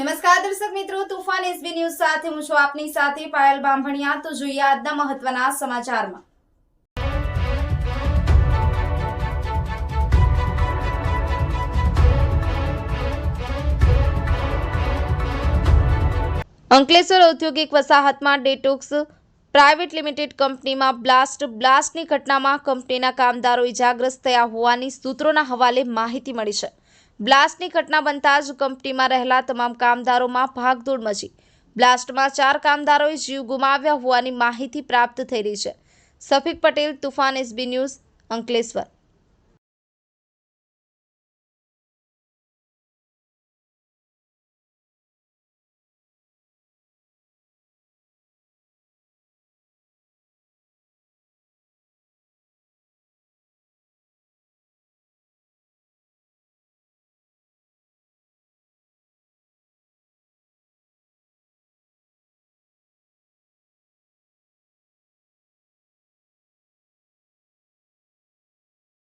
Two તુફાન SB news સાથે હું છું આપની સાથે પાયલ બાંભણિયા. તો જોઈએ આજના મહત્વના સમાચારમાં. અંકલેશ્વર ઔદ્યોગિક વસાહતમાં ડેટોક્સ પ્રાઇવેટ લિમિટેડ કંપનીમાં બ્લાસ્ટ બ્લાસ્ટની ઘટનામાં કંપનીના કામદારો ઇજાગ્રસ્ત થયા હોવાની સૂત્રોના હવાલે માહિતી મળી છે. બ્લાસ્ટની ઘટના બનતા જ કંપનીમાં રહેલા તમામ કામદારોમાં ભાગદોડ મચી. બ્લાસ્ટમાં ચાર કામદારોએ જીવ ગુમાવ્યા હોવાની માહિતી પ્રાપ્ત થઈ રહી છે. Safik Patel, Toofan SB news Ankleshwar.